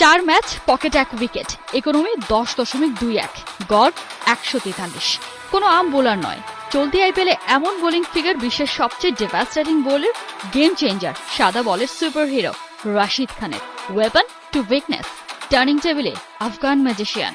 চার ম্যাচ, পকেট এক উইকেট। ইকোনমি দশ দশমিক দুই এক। গড় একশো তেতাল্লিশ। কোনো আম বোলার নয়। চলতি আইপিএলে এমন বোলিং ফিগার বিশ্বের সবচেয়ে ডেভাস্টেটিং বোলার গেম চেঞ্জার সাদা বলের সুপার হিরো রাশিদ খানের। ওয়েপন টু উইকনেস টার্নিং টেবিলে আফগান ম্যাজিশিয়ান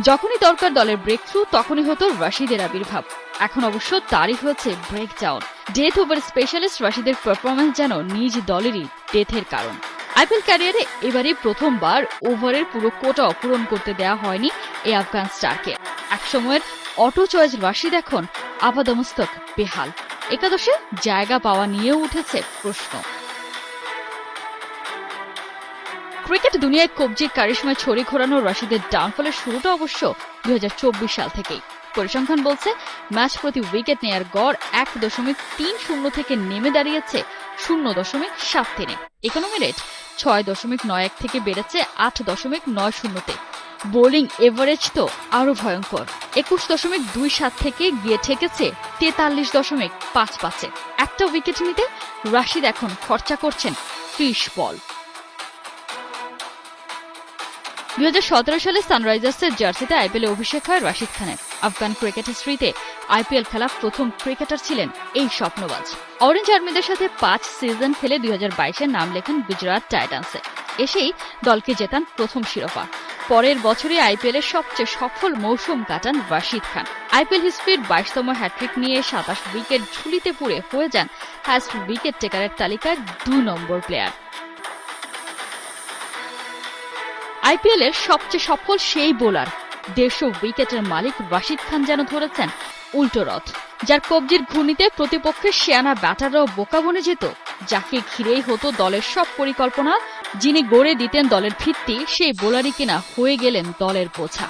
যখনই দরকার দলের ব্রেক থ্রু তখনই হতো রাশিদের আবির্ভাব। এখন অবশ্য তারই হয়েছে break down death over specialist রাশিদের performance যেন নিজ দলেরই ডেথের কারণ। আইপিএল ক্যারিয়ারে এবারই প্রথমবার ওভারের পুরো কোটা পূরণ করতে দেওয়া হয়নি এই আফগান স্টারকে একসময়ের অটো চয়েস রাশিদ এখন আপাদমস্তক বেহাল। একাদশে জায়গা পাওয়া নিয়েও উঠেছে প্রশ্ন। ক্রিকেট দুনিয়ায় কবজির কারিশমায় ছড়ি ঘোরানো রাশিদের ডাউনফলের শুরুটা অবশ্য দু হাজার চব্বিশ সাল থেকেই। পরিসংখ্যান বলছে, ম্যাচ প্রতি উইকেট নেয়ার গড় এক দশমিক তিন শূন্য থেকে নেমে দাঁড়িয়েছে শূন্য দশমিক সাত তিনে ইকোনমি রেট ছয় দশমিক নয় এক থেকে বেড়েছে আট দশমিক নয় শূন্যতে বোলিং এভারেজ তো আরও ভয়ঙ্কর। একুশ দশমিক দুই সাত থেকে গিয়ে ঠেকেছে তেতাল্লিশ দশমিক পাঁচ পাঁচে। একটা উইকেট নিতে রাশিদ এখন খরচা করছেন ত্রিশ বল। দুই হাজার সতেরো সালে সানরাইজার্সের জার্সিতে আইপিএলে অভিষেক হয় রাশিদ খানের। আফগান ক্রিকেট হিস্ট্রিতে আইপিএল খেলা প্রথম ক্রিকেটার ছিলেন এই স্বপ্নবাজ। অরেঞ্জ আর্মিদের সাথে পাঁচ সিজন খেলে দুই হাজার নাম লেখেন গুজরাট টাইটান্সে। এসেই দলকে জেতান প্রথম শিরোপা। পরের বছরই আইপিএল এর সবচেয়ে সফল মৌসুম কাটান রাশিদ খান। আইপিএল হিস্ট্রির বাইশতম হ্যাট্রিক নিয়ে সাতাশ উইকেট ঝুলিতে পুড়ে হয়ে যান হ্যাস্ট উইকেট টেকারের তালিকায় দুই নম্বর প্লেয়ার। আইপিএল এর সবচেয়ে সফল সেই বোলার। দেড়শো উইকেটের মালিক রাশিদ খান যেন ধরেছেন, উল্টো রথ। যার কবজির ঘূর্ণিতে প্রতিপক্ষের শেয়ানা ব্যাটাররাও বোকা বনে যেত, যাকে ঘিরেই হতো দলের সব পরিকল্পনা, যিনি গড়ে দিতেন দলের ভিত্তি, সেই বোলারই কিনা হয়ে গেলেন দলের বোঝা।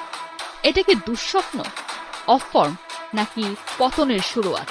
এটা কি দুঃস্বপ্ন অফ ফর্ম নাকি পতনের শুরুয়াত?